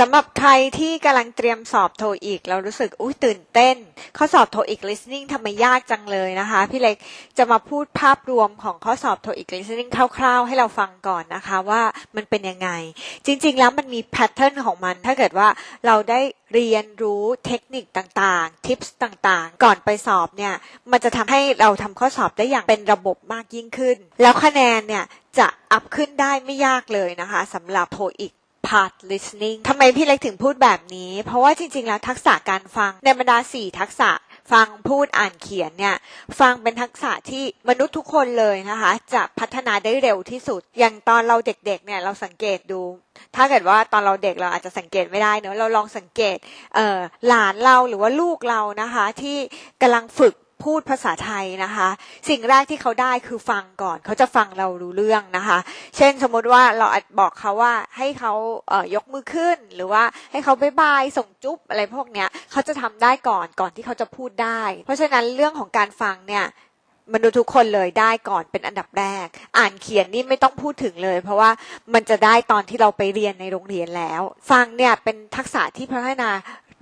สำหรับใครที่กำลังเตรียมสอบโทอีก เรารู้สึกอุ้ยตื่นเต้น ข้อสอบโทอีก listening ทำไมยากจังเลยนะคะ พี่เล็กจะมาพูดภาพรวมของข้อสอบโทอีก listening คร่าวๆ ให้เราฟังก่อนนะคะว่ามันเป็นยังไง จริงๆแล้วมันมีแพทเทิร์นของมัน ถ้าเกิดว่าเราได้เรียนรู้เทคนิคต่างๆ ทิปส์ต่างๆ ก่อนไปสอบเนี่ย มันจะทำให้เราทำข้อสอบได้อย่างเป็นระบบมากยิ่งขึ้น แล้วคะแนนเนี่ยจะอัพขึ้นได้ไม่ยากเลยนะคะสำหรับโทอีก part listening ทำไมพี่เล็กถึงพูดแบบนี้ เพราะว่าจริง ๆ แล้วทักษะการฟังในบรรดา 4 ทักษะฟังพูดอ่านเขียนเนี่ย ฟังเป็นทักษะที่มนุษย์ทุกคนเลยนะคะ จะพัฒนาได้เร็วที่สุด อย่างตอนเราเด็กๆเนี่ยเราสังเกตดู ถ้าเกิดว่าตอนเราเด็กเราอาจจะสังเกตไม่ได้เนอะเราลองสังเกตหลานเราหรือว่าลูกเรานะคะ ที่กำลังฝึก พูดภาษาไทยนะคะ สิ่งแรกที่เขาได้คือฟังก่อนเขาจะฟังเรารู้เรื่องนะคะ เช่นสมมติว่าเราอาจบอกเขาว่าให้เขาเยกมือขึ้น หรือว่าให้เขาบายบายส่งจุ๊บอะไรพวกเนี้ยเขาจะทำได้ก่อนก่อนที่เขาจะพูดได้ เพราะฉะนั้นเรื่องของการฟังเนี่ยมนุษย์ทุกคนเลยได้ก่อนเป็นอันดับแรก อ่านเขียนนี่ไม่ต้องพูดถึงเลย เพราะว่ามันจะได้ตอนที่เราไปเรียนในโรงเรียนแล้ว ฟังเนี่ยเป็นทักษะที่พัฒนา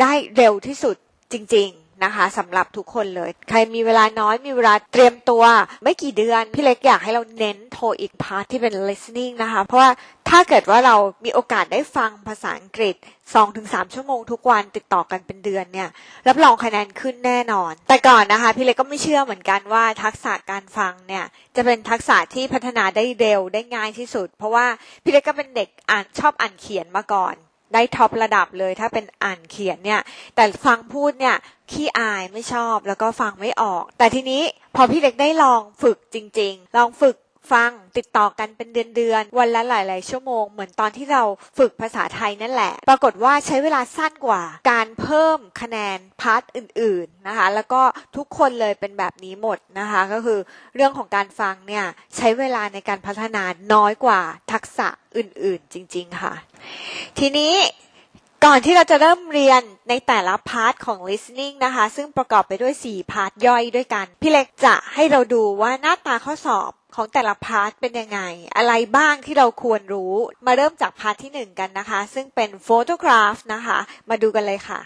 ได้เร็วที่สุดจริง ๆ นะคะสำหรับทุกคนเลย ใครมีเวลาน้อยมีเวลาเตรียมตัว ไม่กี่เดือน พี่เล็กอยากให้เราเน้นโทรอีกพาร์ทที่เป็น listening นะคะ เพราะว่าถ้าเกิดว่าเรามีโอกาสได้ฟังภาษาอังกฤษ 2-3 ชั่วโมงทุกวันติดต่อกันเป็นเดือนเนี่ย รับรองคะแนนขึ้นแน่นอน แต่ก่อนนะคะ พี่เล็กก็ไม่เชื่อเหมือนกันว่าทักษะการฟังเนี่ย จะเป็นทักษะที่พัฒนาได้เร็วได้ง่ายที่สุด เพราะว่าพี่เล็กก็เป็นเด็กอ่านชอบอ่านเขียนมาก่อน ได้ท็อประดับเลย ถ้าเป็นอ่านเขียนเนี่ย แต่ฟังพูดเนี่ยขี้อายไม่ชอบแล้วก็ฟังไม่ออก แต่ทีนี้พอพี่เล็กได้ลองฝึกจริง ๆ ลองฝึกฟังติดต่อกันเป็นเดือนๆ วันละหลายๆ ชั่วโมง เหมือนตอนที่เราฝึกภาษาไทยนั่นแหละ ปรากฏว่าใช้เวลาสั้นกว่า การเพิ่มคะแนนพาร์ทอื่นๆนะคะ แล้วก็ทุกคนเลยเป็นแบบนี้หมดนะคะ ก็คือเรื่องของการฟังเนี่ย ใช้เวลาในการพัฒนาน้อยกว่าทักษะอื่นๆ จริง ๆ ค่ะ ทีนี้ก่อนที่เราจะเริ่มเรียนในแต่ละพาร์ทของ listening นะคะ ซึ่งประกอบไปด้วย 4 พาร์ทย่อยด้วยกัน พี่เล็กจะให้เราดูว่าหน้าตาข้อสอบของแต่ละพาร์ทเป็นยังไง อะไรบ้างที่เราควรรู้ มาเริ่มจากพาร์ทที่ 1 กันนะคะ ซึ่งเป็น photograph นะคะ มาดูกันเลยค่ะ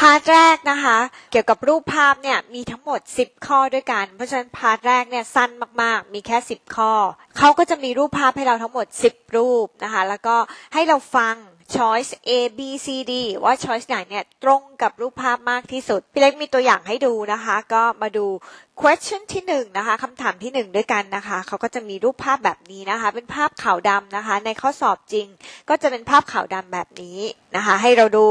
พาร์ทแรกนะคะ เกี่ยวกับรูปภาพเนี่ยมีทั้งหมด 10 ข้อด้วยกัน เพราะฉะนั้นพาร์ทแรกเนี่ยสั้นมากๆ มีแค่ 10 ข้อ เขาก็จะมีรูปภาพให้เราทั้งหมด 10 รูปนะคะ แล้วก็ให้เราฟัง choice A B C D ว่า choice ไหนเนี่ยตรงกับรูปภาพมากที่สุด พี่เล็กมีตัวอย่างให้ดูนะคะ ก็มาดู question ที่หนึ่งนะคะคำถามที่หนึ่งด้วยกันนะคะ เขาก็จะมีรูปภาพแบบนี้นะคะ เป็นภาพขาวดำนะคะ ในข้อสอบจริง ก็จะเป็นภาพขาวดำแบบนี้นะคะ ให้เราดู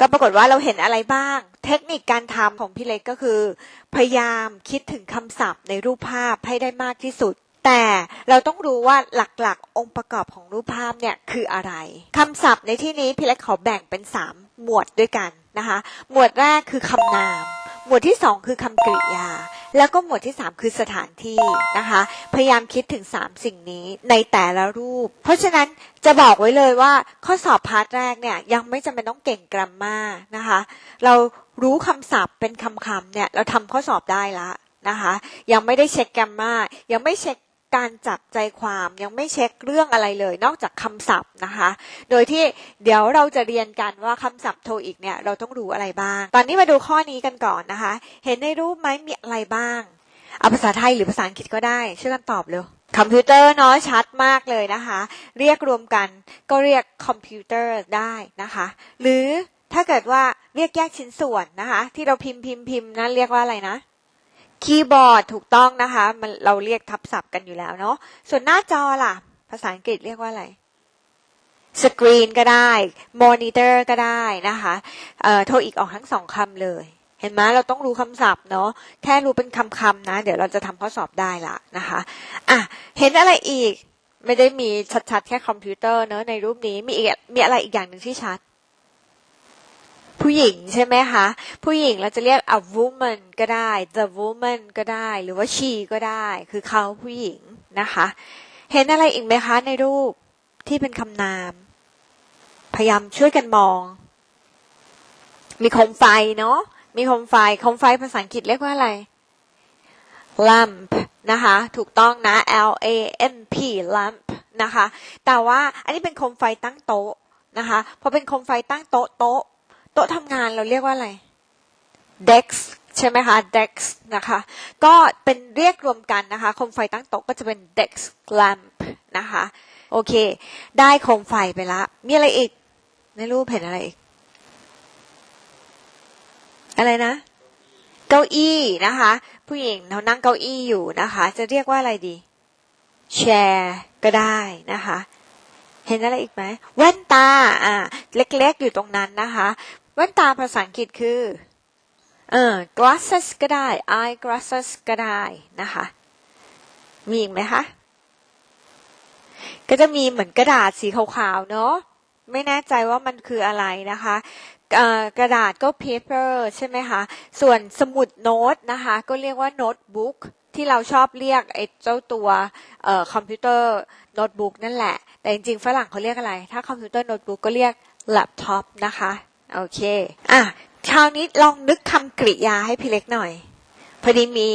ก็ปรากฏว่าเราเห็นอะไรบ้าง เทคนิคการทำของพี่เล็กก็คือ พยายามคิดถึงคำศัพท์ในรูปภาพให้ได้มากที่สุด แต่เราต้องรู้ว่าหลักๆ องค์ประกอบของรูปภาพเนี่ยคืออะไรคำศัพท์ในที่นี้พี่เล็กขอแบ่งเป็น 3 หมวดด้วยกันนะคะ หมวดแรกคือคำนาม หมวดที่ 2 คือคำกริยา แล้วก็หมวดที่ 3 คือสถานที่นะคะ พยายามคิดถึง 3 สิ่งนี้ในแต่ละรูป เพราะฉะนั้นจะบอกไว้เลยว่าข้อสอบพาร์ทแรกเนี่ยยังไม่จำเป็นต้องเก่งกรัมมานะคะ เรารู้คำศัพท์เป็นคำๆเนี่ยเราทำข้อสอบได้ละนะคะ ยังไม่ได้เช็คแกรมมายังไม่เช็ค การจับใจความยังไม่เช็คเรื่องอะไรเลย นอกจากคำศัพท์นะคะ โดยที่เดี๋ยวเราจะเรียนกันว่าคำศัพท์โทอีกเนี่ยเราต้องรู้อะไรบ้าง ตอนนี้มาดูข้อนี้กันก่อนนะคะ เห็นในรูปไหมมีอะไรบ้าง เอาภาษาไทยหรือภาษาอังกฤษก็ได้ ช่วยกันตอบเร็วคอมพิวเตอร์เนาะชัดมากเลยนะคะ เรียกรวมกันก็เรียกคอมพิวเตอร์ได้นะคะ หรือถ้าเกิดว่าเรียกแยกชิ้นส่วนนะคะ ที่เราพิมพ์พิมพ์พิมพ์นั้นเรียกว่าอะไรนะ คีย์บอร์ดถูกต้องนะคะมันเราเรียกทับศัพท์กันอยู่แล้วเนาะส่วนหน้าจอล่ะ ภาษาอังกฤษเรียกว่าอะไรสกรีนก็ได้มอนิเตอร์ก็ได้นะคะเอ่อโทรอีกออกทั้งสองคำเลย เห็นไหมเราต้องรู้คำศัพท์เนาะแค่รู้เป็นคำๆนะ เดี๋ยวเราจะทำข้อสอบได้ละนะคะอะเห็นอะไรอีกไม่ได้มีชัดๆ แค่คอมพิวเตอร์เนอะในรูปนี้มีอีกมีอะไรอีกอย่างหนึ่งที่ชัด ผู้หญิงใช่ไหมคะ ผู้หญิงเราจะเรียก a woman ก็ได้ the woman ก็ได้ หรือว่า she ก็ได้ คือเขาผู้หญิงนะคะ เห็นอะไรอีกไหมคะในรูปที่เป็นคำนาม พยายามช่วยกันมอง มีโคมไฟเนาะ มีโคมไฟ โคมไฟภาษาอังกฤษเรียกว่าอะไร lamp นะคะ ถูกต้องนะ L A M P lamp นะคะ แต่ว่าอันนี้เป็นโคมไฟตั้งโต๊ะนะคะ พอเป็นโคมไฟตั้งโต๊ะโต๊ะ ต๊ะทำงานเราเรียกว่าอะไร desk ใช่ไหมคะ desk นะคะ ก็เป็นเรียกรวมกันนะคะโคมไฟตั้งโต๊ะก็จะเป็น desk lamp นะคะ โอเค ได้โคมไฟไปละ มีอะไรอีก ในรูปเห็นอะไรอีก อะไรนะ เก้าอี้นะคะ ผู้หญิงเขานั่งเก้าอี้อยู่นะคะ จะเรียกว่าอะไรดี แชร์ก็ได้นะคะ เห็นอะไรอีกไหมแว่นตาอ่าเล็กๆอยู่ตรงนั้นนะคะ แว่นตาภาษาอังกฤษคือเออ glasses ก็ได้ eye glasses ก็ได้นะคะ มีอีกไหมคะก็จะมีเหมือนกระดาษสีขาวๆเนาะไม่แน่ใจว่ามันคืออะไรนะคะกระดาษก็ paper ใช่ไหมคะ ส่วนสมุดโน้ตนะคะ ก็เรียกว่าโน้ตบุ๊ก ที่เราชอบเรียกไอ้เจ้าตัวเอ่อคอมพิวเตอร์โน้ตบุ๊กนั่นแหละ แต่จริงๆฝรั่งเขาเรียกอะไร ถ้าคอมพิวเตอร์โน้ตบุ๊กก็เรียกแล็ปท็อปนะคะ โอเค อะ คราวนี้ลองนึกคำกริยาให้พี่เล็กหน่อย พอดีมี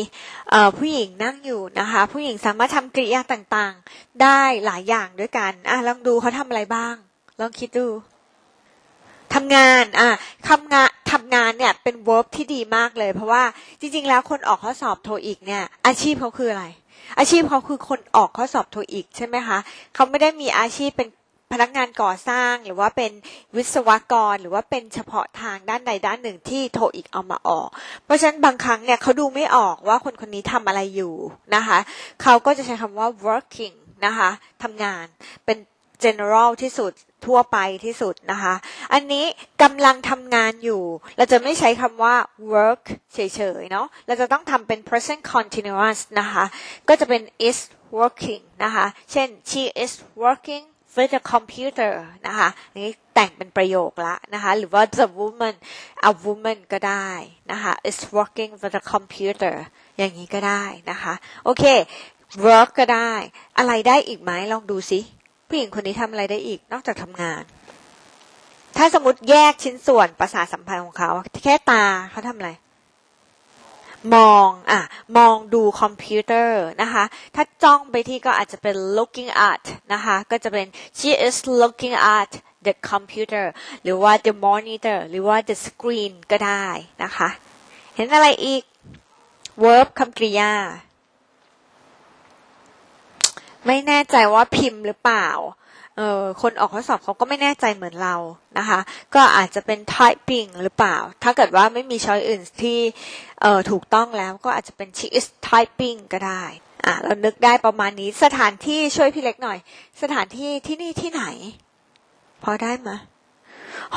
ผู้หญิงนั่งอยู่นะคะ ผู้หญิงสามารถทำกริยาต่างๆ ได้หลายอย่างด้วยกัน อะ ลองดูเขาทำอะไรบ้าง ลองคิดดูทำงาน อะทำงาน งานเนี่ยเป็น verb ที่ดีมากเลย เพราะว่าจริง ๆ แล้วคนออกข้อสอบโทอีกเนี่ย อาชีพเขาคืออะไร อาชีพเขาคือคนออกข้อสอบโทอีกใช่ไหมคะเขาไม่ได้มีอาชีพเป็นพนักงานก่อสร้างหรือว่าเป็นวิศวกร หรือว่าเป็นเฉพาะทางด้านใดด้านหนึ่งที่โทอีกเอามาออก เพราะฉะนั้นบางครั้งเนี่ยเขาดูไม่ออกว่าคนคนนี้ทำอะไรอยู่นะคะเขาก็จะใช้คำว่า working นะคะทำงานเป็น general ที่สุดทั่วไปที่สุดนะคะ อันนี้กำลังทำงานอยู่ เราจะไม่ใช้คำว่า work เฉยๆ เนาะเราจะต้องทำเป็น present continuous นะคะ ก็จะเป็น is working นะคะ เช่น she is working with a computer นะคะนี้แต่งเป็นประโยคละนะคะ หรือว่า the woman a woman ก็ได้นะคะ is working with a computer อย่างนี้ก็ได้นะคะ โอเค work ก็ได้ อะไรได้อีกไหมลองดูสิ ผู้หญิงคนนี้ทำอะไรได้อีกนอกจากทำงาน ถ้าสมมติแยกชิ้นส่วนประสาทสัมพันธ์ของเขาแค่ตาเขาทำอะไร มองอะมองดูคอมพิวเตอร์นะคะ ถ้าจ้องไปที่ก็อาจจะเป็น looking at นะคะ ก็จะเป็น she is looking at the computer หรือว่า the monitor หรือว่า the screen ก็ได้นะคะ เห็นอะไรอีก verb คำกริยา ไม่แน่ใจว่าพิมพ์หรือเปล่าเออคนออกข้อสอบเขาก็ไม่แน่ใจเหมือนเรานะคะ ก็อาจจะเป็น typing หรือเปล่า ถ้าเกิดว่าไม่มีช้อยอื่นที่เออถูกต้องแล้วก็อาจจะเป็น she is typing ก็ได้อะเรานึกได้ประมาณนี้สถานที่ช่วยพี่เล็กหน่อย สถานที่ที่นี่ที่ไหน พอได้ไหม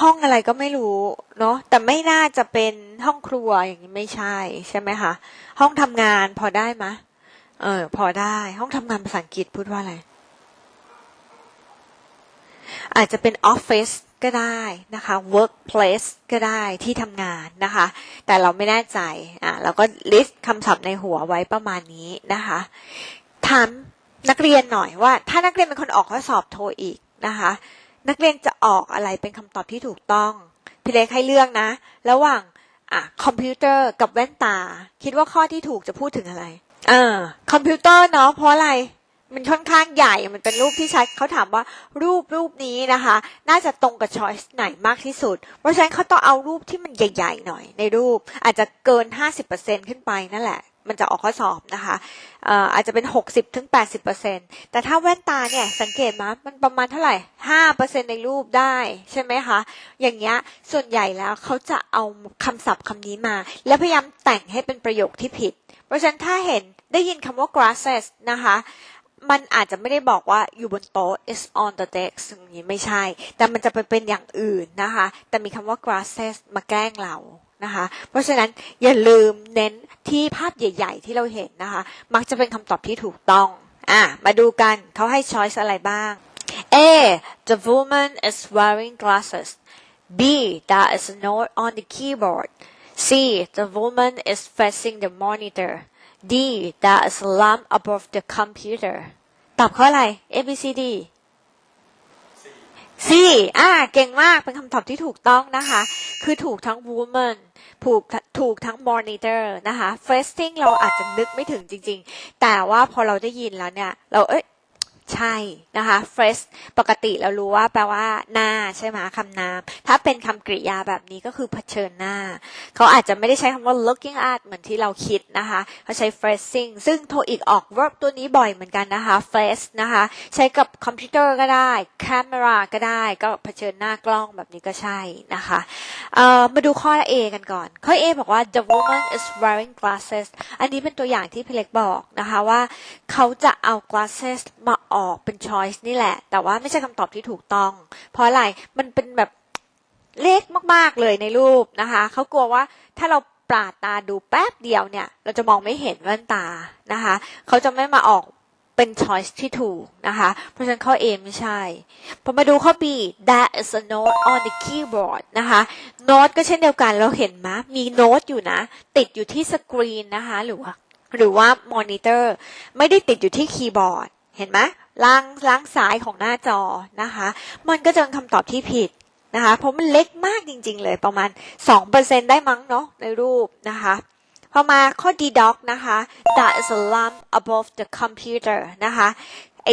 ห้องอะไรก็ไม่รู้เนาะแต่ไม่น่าจะเป็นห้องครัวอย่างนี้ไม่ใช่ใช่ไหมคะห้องทำงานพอได้ไหม เออ พอได้ ห้องทำงานภาษาอังกฤษพูดว่าอะไร อาจจะเป็นออฟฟิศก็ได้นะคะ workplace ก็ได้ที่ทำงานนะคะ แต่เราไม่แน่ใจ อะเราก็ list คำศัพท์ในหัวไว้ประมาณนี้นะคะ ถามนักเรียนหน่อยว่า ถ้านักเรียนเป็นคนออกข้อสอบโทอีกนะคะ นักเรียนจะออกอะไรเป็นคำตอบที่ถูกต้อง พี่เล็กให้เลือกนะ ระหว่างอะคอมพิวเตอร์กับแว่นตา คิดว่าข้อที่ถูกจะพูดถึงอะไร เออคอมพิวเตอร์เนาะเพราะอะไรมันค่อนข้างใหญ่มันเป็นรูปที่ใช้เขาถามว่ารูปรูปนี้นะคะ น่าจะตรงกับช้อยส์ไหนมากที่สุด เพราะฉะนั้นเขาต้องเอารูปที่มันใหญ่ ๆ หน่อยในรูปอาจจะเกิน 50%ขึ้นไปนั่นแหละ มันจะออกข้อสอบนะคะเอ่ออาจจะเป็น60ถึง80%แต่ถ้าแว่นตาเนี่ยสังเกตมามันประมาณเท่าไหร่ 5%ในรูปได้ใช่ไหมคะ อย่างเงี้ยส่วนใหญ่แล้วเขาจะเอาคำศัพท์คำนี้มา แล้วพยายามแต่งให้เป็นประโยคที่ผิด เพราะฉะนั้นถ้าเห็นได้ยินคำว่า grasses นะคะมันอาจจะไม่ได้บอกว่าอยู่บนโต๊ะ is on the desk อย่างนี้ไม่ใช่ แต่มันจะไปเป็นอย่างอื่นนะคะ แต่มีคำว่า grasses มาแกล้งเรา นะคะ เพราะฉะนั้นอย่าลืมเน้นที่ภาพใหญ่ ๆ ที่เราเห็นนะคะ มักจะเป็นคำตอบที่ถูกต้องอะมาดูกันเขาให้ช้อยส์อะไรบ้าง A the woman is wearing glasses B there is a note on the keyboard C the woman is facing the monitor D there is a lamp above the computer ตอบข้ออะไร A B C D C อ่า เก่งมาก เป็นคำตอบที่ถูกต้องนะคะ คือถูกทั้ง woman ถูกถูกทั้ง monitor นะคะ phrasing เราอาจจะนึกไม่ถึงจริง ๆ แต่ว่าพอเราได้ยินแล้วเนี่ย เราเอ้ย ใช่นะคะ fresh ปกติเรารู้ว่าแปลว่าหน้าใช่ไหมคำนาม ถ้าเป็นคำกริยาแบบนี้ก็คือเผชิญหน้า เขาอาจจะไม่ได้ใช้คำว่า looking at เหมือนที่เราคิดนะคะ เขาใช้ phrasing ซึ่งโทอีกออก verb ตัวนี้บ่อยเหมือนกันนะคะ face นะคะ ใช้กับคอมพิวเตอร์ก็ได้ camera ก็ได้ ก็เผชิญหน้ากล้องแบบนี้ก็ใช่นะคะมาดูข้อ A กันก่อน ข้อ A บอกว่า the woman is wearing glasses อันนี้เป็นตัวอย่างที่พี่เล็กบอกนะคะว่า เขาจะเอา glasses มาออกอกเป็น choice นี่แหละ แต่ว่าไม่ใช่คำตอบที่ถูกต้อง เพราะอะไรมันเป็นแบบเล็กมากๆเลยในรูปนะคะเขากลัวว่าถ้าเราปราดตาดูแป๊บเดียวเนี่ย เราจะมองไม่เห็นแว่นตานะคะเขาจะไม่มาออกเป็น choice ที่ถูกนะคะ เพราะฉะนั้นข้อ A ไม่ใช่ พอมาดูข้อ B there is a note on the keyboard นะคะโน้ตก็เช่นเดียวกันเราเห็นไหมมีโน้ตอยู่นะ ติดอยู่ที่สกรีนนะคะ หรือว่าหรือว่ามอนิเตอร์ ไม่ได้ติดอยู่ที่คีย์บอร์ด เห็นไหมล่างล่างซ้ายของหน้าจอนะคะ มันก็จะเป็นคำตอบที่ผิดนะคะ เพราะมันเล็กมากจริง ๆ เลยประมาณ 2%ได้มั้งเนาะในรูปนะคะพอมาข้อ D doc นะคะ that is a lamp above the computer นะคะไอ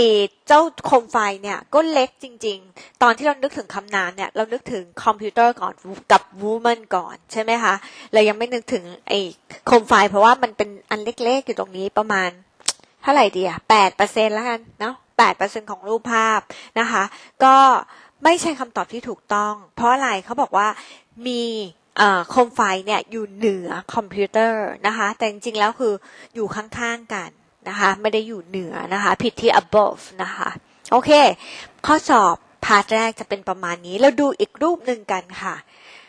เจ้าโคมไฟเนี่ยก็เล็กจริง ๆ ตอนที่เรานึกถึงคำนามเนี่ยเรานึกถึงคอมพิวเตอร์ก่อนกับ woman ก่อนใช่ไหมคะเรายังไม่นึกถึงไอโคมไฟเพราะว่ามันเป็นอันเล็กๆอยู่ตรงนี้ประมาณ ท่าไหร่ดีอะแปดเปอร์เซ็นแล้วกันเนาะแปดเปอร์เซ็นต์ของรูปภาพนะคะ ก็ไม่ใช่คำตอบที่ถูกต้อง เพราะอะไรเขาบอกว่ามีเอ่อโคมไฟเนี่ยอยู่เหนือคอมพิวเตอร์นะคะ แต่จริงๆแล้วคืออยู่ข้างๆกันนะคะ ไม่ได้อยู่เหนือนะคะ ผิดที่ above นะคะ โอเค ข้อสอบพาร์ทแรกจะเป็นประมาณนี้เราดูอีกรูปหนึ่งกันค่ะ